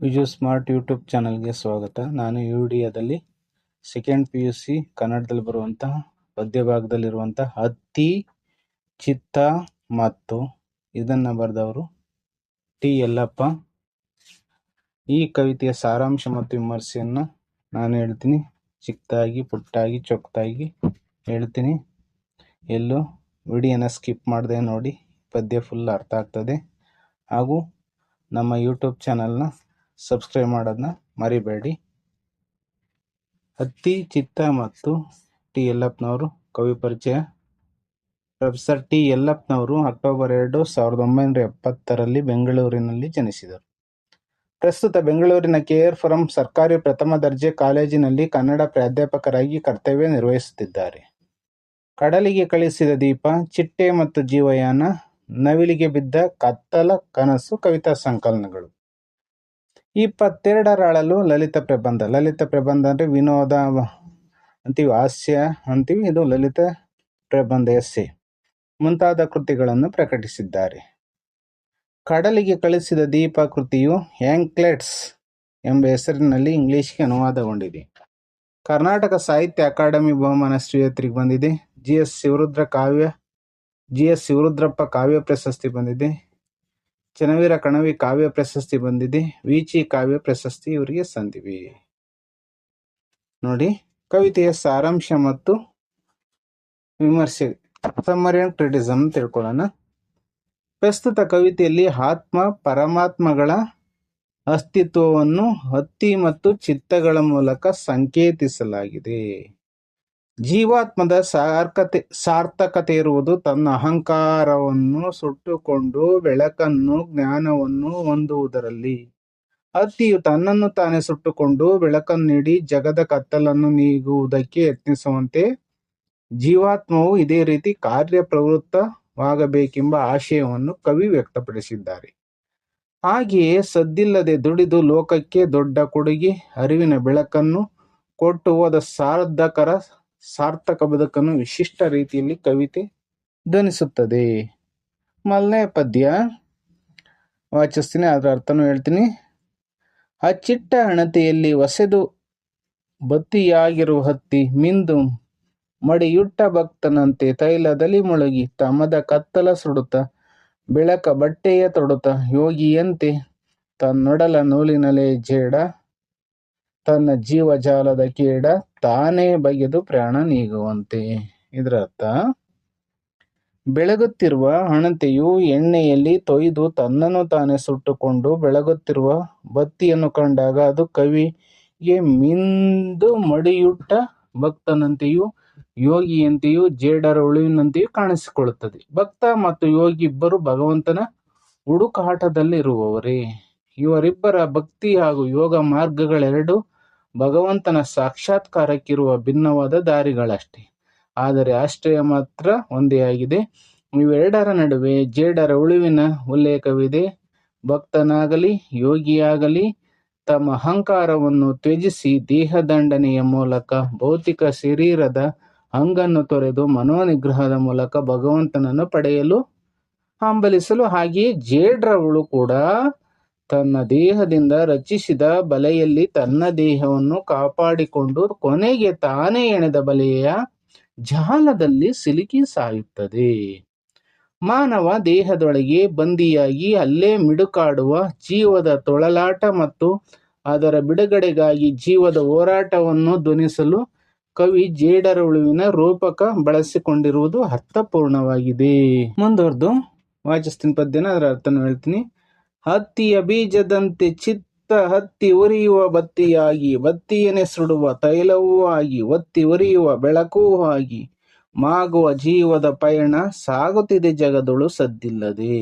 Viju smart YouTube ಚಾನಲ್ಗೆ ಸ್ವಾಗತ. ನಾನು ಯು ಡಿಯದಲ್ಲಿ ಸೆಕೆಂಡ್ ಪಿ ಯು ಸಿ ಕನ್ನಡದಲ್ಲಿ ಬರುವಂತಹ ಪದ್ಯ ಭಾಗದಲ್ಲಿರುವಂತಹ ಹತ್ತಿ ಚಿತ್ತ ಮತ್ತು ಇದನ್ನು ಬರೆದವರು ಟಿ ಯಲ್ಲಪ್ಪ. ಈ ಕವಿತೆಯ ಸಾರಾಂಶ ಮತ್ತು ವಿಮರ್ಶೆಯನ್ನು ನಾನು ಹೇಳ್ತೀನಿ. ಚಿಕ್ಕದಾಗಿ ಪುಟ್ಟಾಗಿ ಚೊಕ್ಕದಾಗಿ ಹೇಳ್ತೀನಿ. ಎಲ್ಲೂ ವಿಡಿಯೋನ ಸ್ಕಿಪ್ ಮಾಡದೆ ನೋಡಿ. ಪದ್ಯ ಫುಲ್ ಅರ್ಥ ಆಗ್ತದೆ. ಹಾಗೂ ನಮ್ಮ ಯೂಟ್ಯೂಬ್ ಚಾನಲ್ನ ಸಬ್ಸ್ಕ್ರೈಬ್ ಮಾಡೋದನ್ನ ಮರಿಬೇಡಿ. ಹತ್ತಿ ಚಿತ್ತ ಮತ್ತು ಟಿ ಯಲ್ಲಪ್ಪನವರು ಕವಿ ಪರಿಚಯ. ಪ್ರೊಫೆಸರ್ ಟಿ ಯಲ್ಲಪ್ಪನವರು ಅಕ್ಟೋಬರ್ ಎರಡು ಸಾವಿರದ ಒಂಬೈನೂರ ಎಪ್ಪತ್ತರಲ್ಲಿ ಬೆಂಗಳೂರಿನಲ್ಲಿ ಜನಿಸಿದರು. ಪ್ರಸ್ತುತ ಬೆಂಗಳೂರಿನ ಕೆ ಆರ್ ಫರಂ ಸರ್ಕಾರಿ ಪ್ರಥಮ ದರ್ಜೆ ಕಾಲೇಜಿನಲ್ಲಿ ಕನ್ನಡ ಪ್ರಾಧ್ಯಾಪಕರಾಗಿ ಕರ್ತವ್ಯ ನಿರ್ವಹಿಸುತ್ತಿದ್ದಾರೆ. ಕಡಲಿಗೆ ಕಳಿಸಿದ ದೀಪ, ಚಿಟ್ಟೆ ಮತ್ತು ಜೀವಯಾನ, ನವಿಲಿಗೆ ಬಿದ್ದ ಕತ್ತಲ ಕನಸು, ಕವಿತಾ ಸಂಕಲನಗಳು. ಇಪ್ಪತ್ತೆರಡರಳಲು ಲಲಿತ ಪ್ರಬಂಧ. ಲಲಿತ ಪ್ರಬಂಧ ಅಂದರೆ ವಿನೋದ ಅಂತೀವಿ, ಹಾಸ್ಯ ಅಂತೀವಿ, ಇದು ಲಲಿತ ಪ್ರಬಂಧ ಎಸ್ಸೆ ಮುಂತಾದ ಕೃತಿಗಳನ್ನು ಪ್ರಕಟಿಸಿದ್ದಾರೆ. ಕಡಲಿಗೆ ಕಳಿಸಿದ ದೀಪ ಕೃತಿಯು ಹ್ಯಾಂಕ್ಲೆಟ್ಸ್ ಎಂಬ ಹೆಸರಿನಲ್ಲಿ ಇಂಗ್ಲಿಷ್ಗೆ ಅನುವಾದಗೊಂಡಿದೆ. ಕರ್ನಾಟಕ ಸಾಹಿತ್ಯ ಅಕಾಡೆಮಿ ಬಹುಮಾನ ಶ್ರೀಯತ್ರಿಗೆ ಬಂದಿದೆ. ಜಿ ಎಸ್ ಶಿವರುದ್ರ ಕಾವ್ಯ, ಜಿ ಎಸ್ ಶಿವರುದ್ರಪ್ಪ ಕಾವ್ಯ ಪ್ರಶಸ್ತಿ ಬಂದಿದೆ. ಚನ್ನವೀರ ಕಣವಿ ಕಾವ್ಯ ಪ್ರಶಸ್ತಿ ಬಂದಿದೆ. ವೀಚಿ ಕಾವ್ಯ ಪ್ರಶಸ್ತಿ ಇವರಿಗೆ ಸಂದಿವೆ. ನೋಡಿ, ಕವಿತೆಯ ಸಾರಾಂಶ ಮತ್ತು ವಿಮರ್ಶೆ ಸಮ್ಮರಿ ಅಂಡ್ ಕ್ರಿಟಿಸಮ್ ತಿಳ್ಕೊಳ್ಳೋಣ. ಪ್ರಸ್ತುತ ಕವಿತೆಯಲ್ಲಿ ಆತ್ಮ, ಪರಮಾತ್ಮಗಳ ಅಸ್ತಿತ್ವವನ್ನು, ಹತ್ತಿ ಮತ್ತು ಚಿತ್ತಗಳ ಮೂಲಕ ಸಂಕೇತಿಸಲಾಗಿದೆ. ಜೀವಾತ್ಮದ ಸಾರ್ಕತೆ ಸಾರ್ಥಕತೆ ಇರುವುದು ತನ್ನ ಅಹಂಕಾರವನ್ನು ಸುಟ್ಟುಕೊಂಡು ಬೆಳಕನ್ನು ಜ್ಞಾನವನ್ನು ಹೊಂದುವುದರಲ್ಲಿ. ಅತಿಯು ತನ್ನನ್ನು ತಾನೇ ಸುಟ್ಟುಕೊಂಡು ಬೆಳಕನ್ನು ನೀಡಿ ಜಗದ ಕತ್ತಲನ್ನು ನೀಗುವುದಕ್ಕೆ ಯತ್ನಿಸುವಂತೆ ಜೀವಾತ್ಮವು ಇದೇ ರೀತಿ ಕಾರ್ಯಪ್ರವೃತ್ತವಾಗಬೇಕೆಂಬ ಆಶಯವನ್ನು ಕವಿ ವ್ಯಕ್ತಪಡಿಸಿದ್ದಾರೆ. ಹಾಗೆಯೇ ಸದ್ದಿಲ್ಲದೆ ದುಡಿದು ಲೋಕಕ್ಕೆ ದೊಡ್ಡ ಕೊಡುಗೆ, ಅರಿವಿನ ಬೆಳಕನ್ನು ಕೊಟ್ಟು ಹೋದ ಸಾಧಕರ ಸಾರ್ಥಕ ಬದುಕನ್ನು ವಿಶಿಷ್ಟ ರೀತಿಯಲ್ಲಿ ಕವಿತೆ ಧ್ವನಿಸುತ್ತದೆ. ಮೊದಲನೇ ಪದ್ಯ. ವಾಚಿಸ್ತೀನಿ, ಅದರ ಅರ್ಥನೂ ಹೇಳ್ತೀನಿ. ಅಚ್ಚಿಟ್ಟ ಹಣತೆಯಲ್ಲಿ ಒಸೆದು ಬತ್ತಿಯಾಗಿರುವ ಹತ್ತಿ ಮಿಂದು ಮಡಿಯುಟ್ಟ ಭಕ್ತನಂತೆ ತೈಲದಲ್ಲಿ ಮುಳುಗಿ ತಮದ ಕತ್ತಲ ಸುಡುತ್ತ ಬೆಳಕ ಬಟ್ಟೆಯ ತೊಡುತ್ತ ಯೋಗಿಯಂತೆ ತನ್ನೊಡಲ ನೂಲಿನಲೇ ಜೇಡ ತನ್ನ ಜೀವಜಾಲದ ಕೀಡ ತಾನೇ ಬಗೆದು ಪ್ರಾಣ ನೀಗುವಂತೆ. ಇದರ ಅರ್ಥ ಬೆಳಗುತ್ತಿರುವ ಹಣತೆಯು ಎಣ್ಣೆಯಲ್ಲಿ ತೊಯ್ದು ತನ್ನನ್ನು ತಾನೇ ಸುಟ್ಟುಕೊಂಡು ಬೆಳಗುತ್ತಿರುವ ಬತ್ತಿಯನ್ನು ಕಂಡಾಗ ಅದು ಕವಿಗೆ ಮಿಂದು ಮಡಿಯುಟ್ಟ ಭಕ್ತನಂತೆಯೂ ಯೋಗಿಯಂತೆಯೂ ಜೇಡರ ಉಳಿವಿನಂತೆಯೂ ಕಾಣಿಸಿಕೊಳ್ಳುತ್ತದೆ. ಭಕ್ತ ಮತ್ತು ಯೋಗಿ ಇಬ್ಬರು ಭಗವಂತನ ಹುಡುಕಾಟದಲ್ಲಿರುವವರೇ. ಇವರಿಬ್ಬರ ಭಕ್ತಿ ಹಾಗೂ ಯೋಗ ಮಾರ್ಗಗಳೆರಡು ಭಗವಂತನ ಸಾಕ್ಷಾತ್ಕಾರಕ್ಕಿರುವ ಭಿನ್ನವಾದ ದಾರಿಗಳಷ್ಟೇ. ಆದರೆ ಆಶ್ರಯ ಮಾತ್ರ ಒಂದೇ ಆಗಿದೆ. ಇವೆರಡರ ನಡುವೆ ಜೇಡರ ಉಳಿವಿನ ಉಲ್ಲೇಖವಿದೆ. ಭಕ್ತನಾಗಲಿ, ಯೋಗಿಯಾಗಲಿ, ತಮ್ಮ ಅಹಂಕಾರವನ್ನು ತ್ಯಜಿಸಿ ದೇಹದಂಡನೆಯ ಮೂಲಕ ಭೌತಿಕ ಶರೀರದ ಅಂಗನ್ನು ತೊರೆದು ಮನೋನಿಗ್ರಹದ ಮೂಲಕ ಭಗವಂತನನ್ನು ಪಡೆಯಲು ಹಂಬಲಿಸಲು ಹಾಗೆಯೇ ಜೇಡ್ರವಳು ಕೂಡ ತನ್ನ ದೇಹದಿಂದ ರಚಿಸಿದ ಬಲೆಯಲ್ಲಿ ತನ್ನ ದೇಹವನ್ನು ಕಾಪಾಡಿಕೊಂಡು ಕೊನೆಗೆ ತಾನೇ ಎಣೆದ ಬಲೆಯ ಜಾಲದಲ್ಲಿ ಸಿಲುಕಿ ಸಾಯುತ್ತದೆ. ಮಾನವ ದೇಹದೊಳಗೆ ಬಂದಿಯಾಗಿ ಅಲ್ಲೇ ಮಿಡುಕಾಡುವ ಜೀವದ ತೊಳಲಾಟ ಮತ್ತು ಅದರ ಬಿಡುಗಡೆಗಾಗಿ ಜೀವದ ಹೋರಾಟವನ್ನು ಧ್ವನಿಸಲು ಕವಿ ಜೇಡರ ಉಳುವಿನ ರೂಪಕ ಬಳಸಿಕೊಂಡಿರುವುದು ಅರ್ಥಪೂರ್ಣವಾಗಿದೆ. ಮುಂದುವರೆದು ವಾಚಸ್ತಿನ ಪದ್ಯನ ಅದರ ಅರ್ಥನ ಹೇಳ್ತೀನಿ. ಹತ್ತಿಯ ಬೀಜದಂತೆ ಚಿತ್ತ ಹತ್ತಿ ಉರಿಯುವ ಬತ್ತಿಯಾಗಿ ಬತ್ತಿಯನೆ ಸುಡುವ ತೈಲವೂ ಆಗಿ, ಒತ್ತಿ ಉರಿಯುವ ಬೆಳಕೂ ಆಗಿ ಮಾಗುವ ಜೀವದ ಪಯಣ ಸಾಗುತ್ತಿದೆ ಜಗದೊಳು ಸದ್ದಿಲ್ಲದೆ.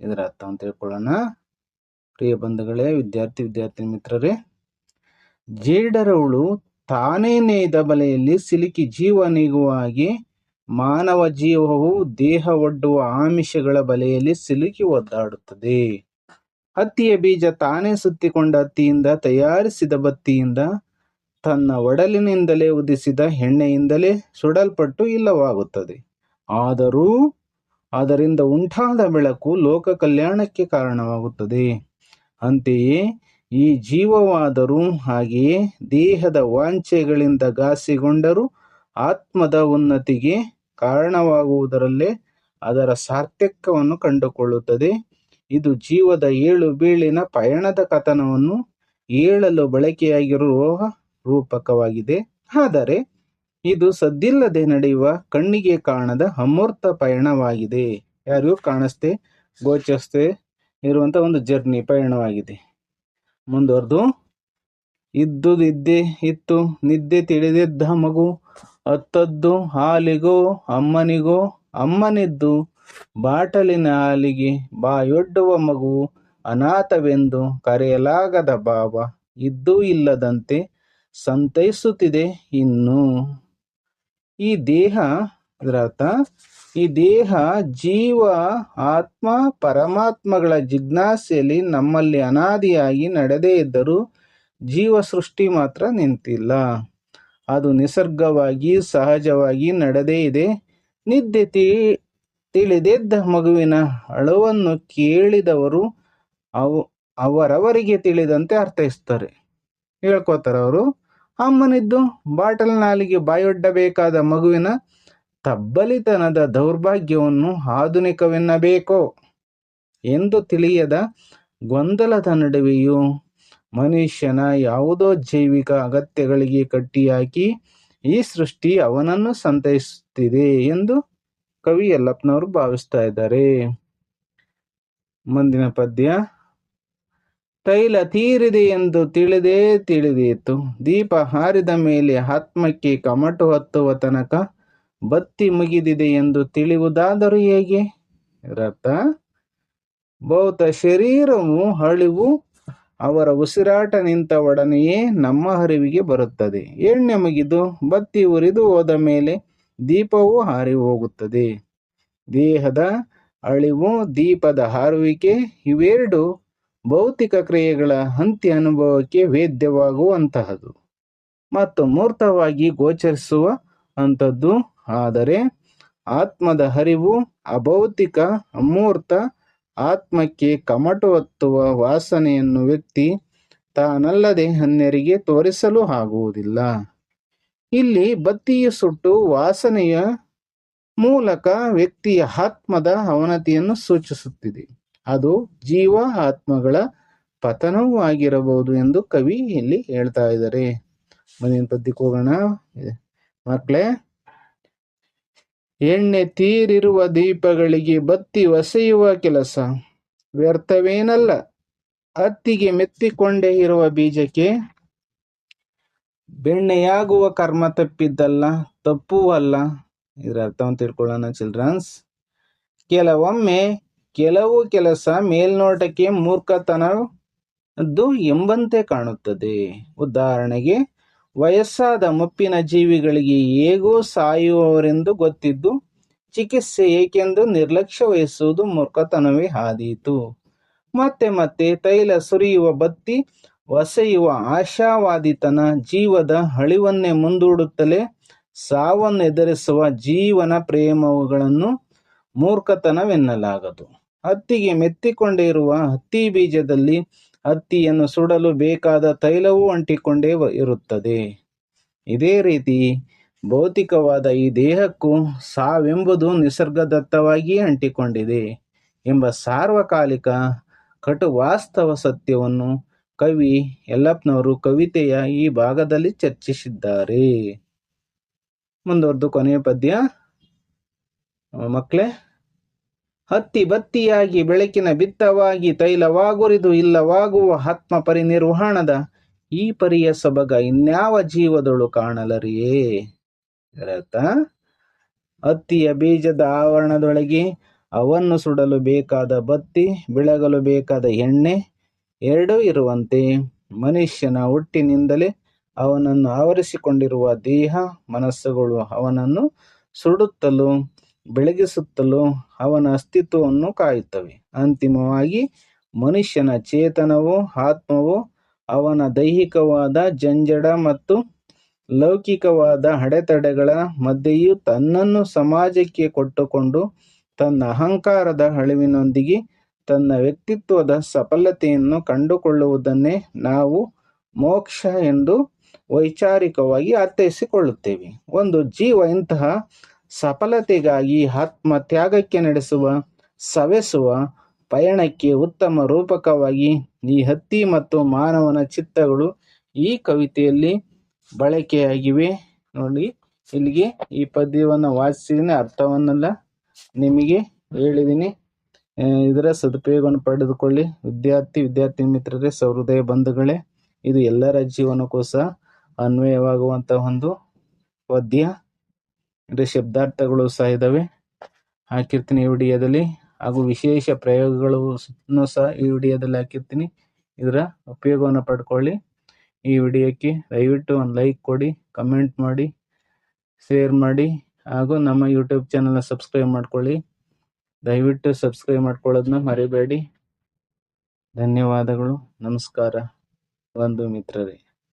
ಇದರ ಅರ್ಥ ಅಂತ ತಿಳ್ಕೊಳ್ಳೋಣ. ಪ್ರಿಯ ಬಂಧುಗಳೇ, ವಿದ್ಯಾರ್ಥಿ ವಿದ್ಯಾರ್ಥಿ ಮಿತ್ರರೇ ಜೇಡರವಳು ತಾನೇ ನೇಯ್ದ ಬಲೆಯಲ್ಲಿ ಸಿಲುಕಿ ಜೀವ ನೀಗುವ ಹಾಗೆ ಮಾನವ ಜೀವವು ದೇಹ ಒಡ್ಡುವ ಆಮಿಷಗಳ ಬಲೆಯಲ್ಲಿ ಸಿಲುಕಿ ಒದ್ದಾಡುತ್ತದೆ. ಹತ್ತಿಯ ಬೀಜ ತಾನೇ ಸುತ್ತಿಕೊಂಡ ಹತ್ತಿಯಿಂದ ತಯಾರಿಸಿದ ಬತ್ತಿಯಿಂದ ತನ್ನ ಒಡಲಿನಿಂದಲೇ ಉದಿಸಿದ ಎಣ್ಣೆಯಿಂದಲೇ ಸುಡಲ್ಪಟ್ಟು ಇಲ್ಲವಾಗುತ್ತದೆ. ಆದರೂ ಅದರಿಂದ ಉಂಟಾದ ಬೆಳಕು ಲೋಕ ಕಲ್ಯಾಣಕ್ಕೆ ಕಾರಣವಾಗುತ್ತದೆ. ಅಂತೆಯೇ ಈ ಜೀವವಾದರೂ ಹಾಗೆಯೇ ದೇಹದ ವಾಂಛೆಗಳಿಂದ ಘಾಸಿಗೊಂಡರೂ ಆತ್ಮದ ಉನ್ನತಿಗೆ ಕಾರಣವಾಗುವುದರಲ್ಲೇ ಅದರ ಸಾರ್ಥಕ್ಯವನ್ನು ಕಂಡುಕೊಳ್ಳುತ್ತದೆ. ಇದು ಜೀವದ ಏಳು ಬೀಳಿನ ಪಯಣದ ಕಥನವನ್ನು ಏಳಲು ಬಳಕೆಯಾಗಿರುವ ರೂಪಕವಾಗಿದೆ ಆದರೆ ಇದು ಸದ್ದಿಲ್ಲದೆ ನಡೆಯುವ ಕಣ್ಣಿಗೆ ಕಾಣದ ಅಮೂರ್ತ ಪಯಣವಾಗಿದೆ. ಯಾರಿಗೂ ಕಾಣಿಸ್ತೆ ಗೋಚರಿಸದೆ ಇರುವಂತ ಒಂದು ಜರ್ನಿ ಪಯಣವಾಗಿದೆ. ಮುಂದುವರೆದು ಇದ್ದು ನಿದ್ದೆ ಇತ್ತು, ನಿದ್ದೆ ತಿಳಿದಿದ್ದ ಮಗು ಹತ್ತದ್ದು ಹಾಲಿಗೋ, ಅಮ್ಮನಿಗೋ, ಅಮ್ಮನಿದ್ದು ಬಾಟಲಿನ ಹಾಲಿಗೆ ಬಾಯೊಡ್ಡುವ ಮಗು, ಅನಾಥವೆಂದು ಕರೆಯಲಾಗದ ಭಾವ ಇದ್ದೂ ಇಲ್ಲದಂತೆ ಸಂತೈಸುತ್ತಿದೆ ಇನ್ನು. ಈ ದೇಹ ರಥ ಈ ದೇಹ ಜೀವ, ಆತ್ಮ, ಪರಮಾತ್ಮಗಳ ಜಿಜ್ಞಾಸೆಯಲ್ಲಿ ನಮ್ಮಲ್ಲಿ ಅನಾದಿಯಾಗಿ ನಡೆದೇ ಇದ್ದರೂ ಜೀವ ಸೃಷ್ಟಿ ಮಾತ್ರ ನಿಂತಿಲ್ಲ. ಅದು ನಿಸರ್ಗವಾಗಿ ಸಹಜವಾಗಿ ನಡೆದೇ ಇದೆ. ನಿದ್ದೆ ತಿ, ತಿಳಿದೆದ್ದ ಮಗುವಿನ ಅಳವನ್ನು ಕೇಳಿದವರು ಅವು, ಅವರವರಿಗೆ ತಿಳಿದಂತೆ ಅರ್ಥೈಸ್ತಾರೆ ಹೇಳ್ಕೋತಾರೆ ಅವರು, ಅಮ್ಮನಿದ್ದು ಬಾಟಲ್ ನಾಲಿಗೆ ಬಾಯೊಡ್ಡಬೇಕಾದ ಮಗುವಿನ ತಬ್ಬಲಿತನದ ದೌರ್ಭಾಗ್ಯವನ್ನು ಆಧುನಿಕವೆನ್ನಬೇಕೋ ಎಂದು ತಿಳಿಯದ ಗೊಂದಲದ ನಡುವೆಯೂ ಮನುಷ್ಯನ ಯಾವುದೋ ಜೈವಿಕ ಅಗತ್ಯಗಳಿಗೆ ಕಟ್ಟಿಯಾಕಿ ಈ ಸೃಷ್ಟಿ ಅವನನ್ನು ಸಂತೈಸುತ್ತಿದೆ ಎಂದು ಕವಿ ಯಲ್ಲಪ್ಪನವರು ಭಾವಿಸ್ತಾ ಇದ್ದಾರೆ. ಮುಂದಿನ ಪದ್ಯ, ತೈಲ ತೀರಿದೆ ಎಂದು ತಿಳಿದೇ ತಿಳಿದೀತು. ದೀಪ ಹಾರಿದ ಮೇಲೆ ಆತ್ಮಕ್ಕೆ ಕಮಟು ಹತ್ತುವ ತನಕ ಬತ್ತಿ ಮುಗಿದಿದೆ ಎಂದು ತಿಳಿಯುವುದಾದರೂ ಹೇಗೆ? ರಥ, ಭೌತ ಶರೀರವು ಅಳಿವು ಅವರ ಉಸಿರಾಟ ನಿಂತ ಒಡನೆಯೇ ನಮ್ಮ ಹರಿವಿಗೆ ಬರುತ್ತದೆ. ಎಣ್ಣೆ ಮುಗಿದು ಬತ್ತಿ ಉರಿದು ಹೋದ ಮೇಲೆ ದೀಪವು ಹಾರಿ ಹೋಗುತ್ತದೆ ದೇಹದ ಅಳಿವು, ದೀಪದ ಹಾರುವಿಕೆ, ಇವೆರಡು ಭೌತಿಕ ಕ್ರಿಯೆಗಳ ಅಂತ್ಯ ಅನುಭವಕ್ಕೆ ವೇದ್ಯವಾಗುವಂತಹದು. ಮತ್ತು ಮೂರ್ತವಾಗಿ ಗೋಚರಿಸುವ ಅಂಥದ್ದು. ಆದರೆ ಆತ್ಮದ ಹರಿವು, ಅಭೌತಿಕ, ಅಮೂರ್ತ ಆತ್ಮಕ್ಕೆ ಕಮಟು ಹೊತ್ತುವ ವಾಸನೆಯನ್ನು ವ್ಯಕ್ತಿ ತಾನಲ್ಲದೆ ಅನ್ಯರಿಗೆ ತೋರಿಸಲು ಆಗುವುದಿಲ್ಲ. ಇಲ್ಲಿ ಬತ್ತಿಯು ಸುಟ್ಟು ವಾಸನೆಯ ಮೂಲಕ ವ್ಯಕ್ತಿಯ ಆತ್ಮದ ಅವನತಿಯನ್ನು ಸೂಚಿಸುತ್ತಿದೆ. ಅದು ಜೀವ ಆತ್ಮಗಳ ಪತನವೂ ಆಗಿರಬಹುದು ಎಂದು ಕವಿ ಇಲ್ಲಿ ಹೇಳ್ತಾ ಇದ್ದಾರೆ. ಮುಂದಿನ ಪದ್ಯಕ್ಕೆ ಹೋಗೋಣ. ಮಕ್ಕಳೇ ಎಣ್ಣೆ ತೀರಿರುವ ದೀಪಗಳಿಗೆ ಬತ್ತಿ ಒಸೆಯುವ ಕೆಲಸ. ವ್ಯರ್ಥವೇನಲ್ಲ. ಅತ್ತಿಗೆ ಮೆತ್ತಿಕೊಂಡೇ ಇರುವ ಬೀಜಕ್ಕೆ ಬೆಣ್ಣೆಯಾಗುವ ಕರ್ಮ ತಪ್ಪಿದ್ದಲ್ಲ ತಪ್ಪೂ ಅಲ್ಲ ಇದರ ಅರ್ಥವನ್ನು ತಿಳ್ಕೊಳ್ಳೋಣ ಚಿಲ್ಡ್ರನ್ಸ್. ಕೆಲವೊಮ್ಮೆ ಕೆಲವು ಕೆಲಸ ಮೇಲ್ನೋಟಕ್ಕೆ ಮೂರ್ಖತನದ್ದು ಎಂಬಂತೆ ಕಾಣುತ್ತದೆ. ಉದಾಹರಣೆಗೆ ವಯಸ್ಸಾದ ಮುಪ್ಪಿನ ಜೀವಿಗಳಿಗೆ ಹೇಗೋ ಸಾಯುವವರೆಂದು ಗೊತ್ತಿದ್ದು, ಚಿಕಿತ್ಸೆ ಏಕೆಂದು ನಿರ್ಲಕ್ಷ್ಯ ವಹಿಸುವುದು ಮೂರ್ಖತನವೇ ಆದೀತು. ಮತ್ತೆ ಮತ್ತೆ ತೈಲ ಸುರಿಯುವ ಬತ್ತಿ ಒಸೆಯುವ ಆಶಾವಾದಿತನ ಜೀವದ ಅಳಿವನ್ನೇ ಮುಂದೂಡುತ್ತಲೇ ಸಾವನ್ನು ಎದುರಿಸುವ ಜೀವನ ಪ್ರೇಮವುಗಳನ್ನು ಮೂರ್ಖತನವೆನ್ನಲಾಗದು. ಹತ್ತಿಗೆ ಮೆತ್ತಿಕೊಂಡಿರುವ ಹತ್ತಿ ಬೀಜದಲ್ಲಿ ಹತ್ತಿಯನ್ನು ಸುಡಲು ಬೇಕಾದ ತೈಲವೂ ಅಂಟಿಕೊಂಡೇ ಇರುತ್ತದೆ. ಇದೇ ರೀತಿ ಭೌತಿಕವಾದ ಈ ದೇಹಕ್ಕೂ ಸಾವೆಂಬುದು ನಿಸರ್ಗದತ್ತವಾಗಿಯೇ ಅಂಟಿಕೊಂಡಿದೆ ಎಂಬ ಸಾರ್ವಕಾಲಿಕ ಕಟು ವಾಸ್ತವ ಸತ್ಯವನ್ನು ಕವಿ ಯಲ್ಲಪ್ಪನವರು ಕವಿತೆಯ ಈ ಭಾಗದಲ್ಲಿ ಚರ್ಚಿಸಿದ್ದಾರೆ. ಮುಂದುವರೆದು ಕೊನೆಯ ಪದ್ಯ. ಮಕ್ಕಳೇ ಹತ್ತಿ ಬತ್ತಿಯಾಗಿ ಬೆಳಕಿನ ಬಿತ್ತವಾಗಿ ತೈಲವಾಗುರಿದು ಇಲ್ಲವಾಗುವ ಆತ್ಮ ಪರಿನಿರ್ವಾಣದ ಈ ಪರಿಯ ಸೊಬಗ ಇನ್ಯಾವ ಜೀವದೊಳು ಕಾಣಲರಿಯೇ ಇದರರ್ಥ ಹತ್ತಿಯ ಬೀಜದ ಆವರಣದೊಳಗೆ ಅವನ್ನು ಸುಡಲು ಬೇಕಾದ ಬತ್ತಿ, ಬೆಳಗಲು ಬೇಕಾದ ಎಣ್ಣೆ ಎರಡೂ ಇರುವಂತೆ. ಮನುಷ್ಯನ ಹುಟ್ಟಿನಿಂದಲೇ ಅವನನ್ನು ಆವರಿಸಿಕೊಂಡಿರುವ ದೇಹ, ಮನಸ್ಸುಗಳು ಅವನನ್ನು ಸುಡುತ್ತಲೂ ಬೆಳಗಿಸುತ್ತಲೂ ಅವನ ಅಸ್ತಿತ್ವವನ್ನು ಕಾಯುತ್ತವೆ. ಅಂತಿಮವಾಗಿ, ಮನುಷ್ಯನ ಚೇತನವು, ಆತ್ಮವು, ಅವನ ದೈಹಿಕವಾದ ಜಂಜಡ ಮತ್ತು ಲೌಕಿಕವಾದ ಅಡೆತಡೆಗಳ ಮಧ್ಯೆಯೂ ತನ್ನನ್ನು ಸಮಾಜಕ್ಕೆ ಕೊಟ್ಟುಕೊಂಡು, ತನ್ನ ಅಹಂಕಾರದ ಅಳಿವಿನೊಂದಿಗೆ ತನ್ನ ವ್ಯಕ್ತಿತ್ವದ ಸಫಲತೆಯನ್ನು ಕಂಡುಕೊಳ್ಳುವುದನ್ನೇ ನಾವು ಮೋಕ್ಷ ಎಂದು ವೈಚಾರಿಕವಾಗಿ ಅರ್ಥೈಸಿಕೊಳ್ಳುತ್ತೇವೆ. ಒಂದು ಜೀವ ಇಂತಹ ಸಫಲತೆಗಾಗಿ ಆತ್ಮ ತ್ಯಾಗಕ್ಕೆ ನಡೆಸುವ, ಸವೆಸುವ, ಪಯಣಕ್ಕೆ ಉತ್ತಮ ರೂಪಕವಾಗಿ ಈ ಹತ್ತಿ ಮತ್ತು ಮಾನವನ ಚಿತ್ತಗಳು ಈ ಕವಿತೆಯಲ್ಲಿ ಬಳಕೆಯಾಗಿವೆ. ನೋಡಿ, ಇಲ್ಲಿಗೆ ಈ ಪದ್ಯವನ್ನು ವಾಚಿಸಿದ್ದೀನಿ ಅರ್ಥವನ್ನೆಲ್ಲ, ನಿಮಗೆ ಹೇಳಿದ್ದೀನಿ ಇದರ ಸದುಪಯೋಗವನ್ನು ಪಡೆದುಕೊಳ್ಳಿ. ವಿದ್ಯಾರ್ಥಿ ವಿದ್ಯಾರ್ಥಿ ಮಿತ್ರರೇ, ಸಹೃದಯ ಬಂಧುಗಳೇ, ಇದು ಎಲ್ಲರ ಜೀವನಕ್ಕೂ ಸಹ ಅನ್ವಯವಾಗುವಂಥ ಒಂದು ಪದ್ಯ. ಇದರ ಶಬ್ದಾರ್ಥಗಳು ಸಹ ಇದ್ದಾವೆ ಹಾಕಿರ್ತೀನಿ ಈ ವಿಡಿಯೋದಲ್ಲಿ ಹಾಗೂ ವಿಶೇಷ ಪ್ರಯೋಗಗಳು ಸಹ ಈ ವಿಡಿಯೋದಲ್ಲಿ ಹಾಕಿರ್ತೀನಿ. ಇದರ ಉಪಯೋಗವನ್ನು ಪಡ್ಕೊಳ್ಳಿ. ಈ ವಿಡಿಯೋಕ್ಕೆ ದಯವಿಟ್ಟು ಒಂದು ಲೈಕ್ ಕೊಡಿ, ಕಮೆಂಟ್ ಮಾಡಿ, ಶೇರ್ ಮಾಡಿ ಹಾಗೂ ನಮ್ಮ ಯೂಟ್ಯೂಬ್ ಚಾನಲ್ನ ಸಬ್ಸ್ಕ್ರೈಬ್ ಮಾಡ್ಕೊಳ್ಳಿ. ದಯವಿಟ್ಟು ಸಬ್ಸ್ಕ್ರೈಬ್ ಮಾಡ್ಕೊಳ್ಳೋದನ್ನ ಮರಿಬೇಡಿ. ಧನ್ಯವಾದಗಳು. ನಮಸ್ಕಾರ. ಬಂಧು ಮಿತ್ರರೇ.